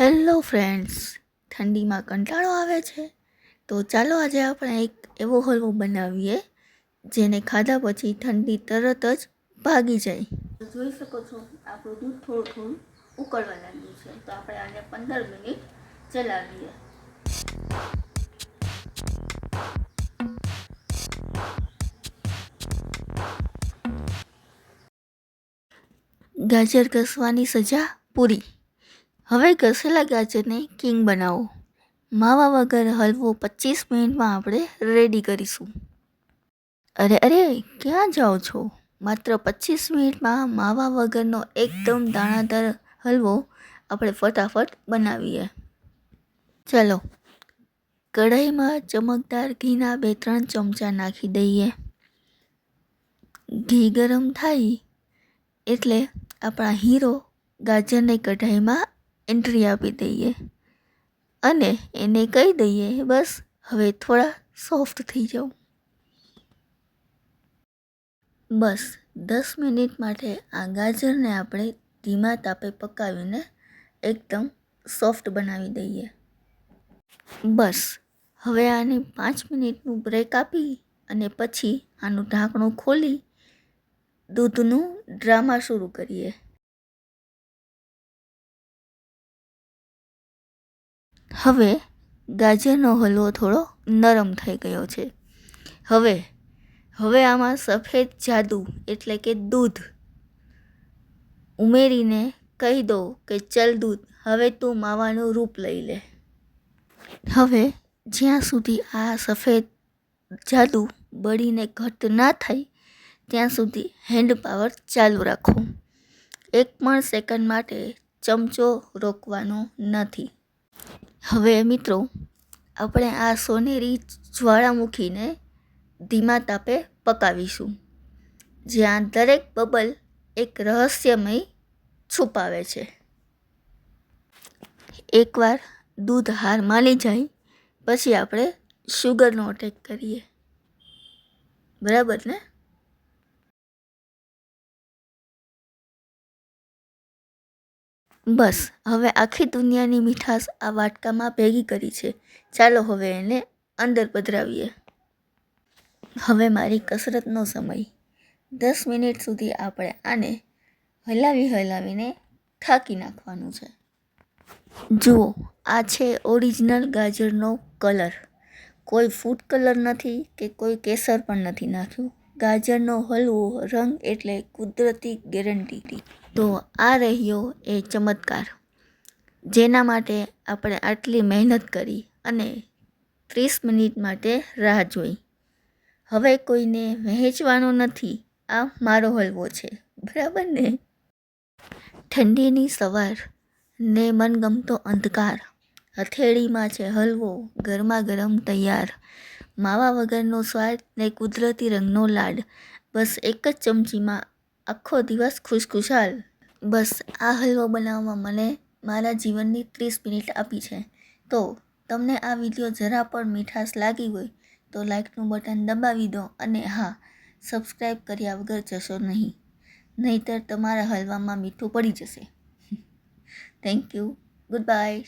Hello friends, ઠંડીમાં કંટાળો આવે છે? તો ચાલો આજે આપણે એક એવો હલવો બનાવીએ, જેને ખાધા પછી ઠંડી તરત જ ભાગી જાય. જોઈ શકો છો, આપણું દૂધ થોડું થોડું ઉકળવા લાગ્યું છે. તો આપણે આને પંદર મિનિટ ચલાવીએ. ગાજર ઘસવાની સજા પૂરી. હવે ઘસેલા ગાજરને કિંગ બનાવો? માવા વગર હલવો પચીસ મિનિટમાં આપણે રેડી કરીશું. અરે અરે, ક્યાં જાઓ છો? માત્ર પચીસ મિનિટમાં માવા વગરનો એકદમ દાણાદાર હલવો આપણે ફટાફટ બનાવીએ. ચાલો, કઢાઈમાં ચમકદાર ઘીના બે, ત્રણ ચમચા નાખી દઈએ. ઘી ગરમ થાય એટલે આપણા હીરો ગાજરને કઢાઈમાં એન્ટ્રી આપી દઈએ અને એને કહી દઈએ, બસ, હવે થોડા સોફ્ટ થઈ જાઓ. બસ, દસ મિનિટ માટે આ ગાજરને આપણે ધીમા તાપે પકાવીને એકદમ સોફ્ટ બનાવી દઈએ. બસ, હવે આને પાંચ મિનિટનું બ્રેક આપી અને પછી આનું ઢાંકણું ખોલી દૂધનું ડ્રામા શરૂ કરીએ. હવે ગાજરનો હલવો થોડો નરમ થઈ ગયો છે. હવે હવે આમાં સફેદ જાદુ એટલે કે દૂધ ઉમેરીને કહી દો કે ચલ દૂધ, હવે તું માવાનું રૂપ લઈ લે. હવે જ્યાં સુધી આ સફેદ જાદુ બળીને ઘટ ના થાય ત્યાં સુધી હેન્ડ પાવર ચાલુ રાખો. એક પણ સેકન્ડ માટે ચમચો રોકવાનો નથી. હવે મિત્રો, આપણે આ સોનેરી જ્વાળામુખીને ધીમા તાપે પકાવીશું, જ્યાં દરેક બબલ એક રહસ્યમય છુપાવે છે. એકવાર દૂધ હાર માની જાય, પછી આપણે શુગરનો અટેક કરીએ. બરાબર ને? બસ, હવે આખી દુનિયાની મીઠાશ આ વાટકામાં ભેગી કરી છે. ચાલો હવે એને અંદર પધરાવીએ. હવે મારી કસરતનો સમય. દસ મિનિટ સુધી આપણે આને હલાવી હલાવીને થાકી નાખવાનું છે. જુઓ, આ છે ઓરિજિનલ ગાજરનો કલર. કોઈ ફૂડ કલર નથી કે કોઈ કેસર પણ નથી નાખ્યું. ગાજરનો હલવો રંગ એટલે કુદરતી ગેરંટી. તો આ રહ્યો એ ચમત્કાર, જેના માટે આપણે આટલી મહેનત કરી અને ત્રીસ મિનિટ માટે રાહ જોઈ. હવે કોઈને વહેંચવાનો નથી, આ મારો હલવો છે, બરાબર ને? ઠંડીની સવાર ને મનગમતો અંધકાર, હથેળીમાં છે હલવો, ગરમા ગરમ તૈયાર, માવા વગરનો સ્વાદ ને કુદરતી રંગનો લાડ, બસ એક જ ચમચીમાં આખો દિવસ ખુશખુશાલ. બસ, આ હલવો બનાવવામાં મને મારા જીવનની ત્રીસ મિનિટ આપી છે. તો, તમને આ વીડિયો જરા પણ મીઠાશ લાગી હોય, તો લાઇકનું બટન દબાવી દો અને હા સબસ્ક્રાઈબ કર્યા વગર જશો નહીં. નહીંતર તમારા હલવામાં મીઠું પડી જશે. Thank you good bye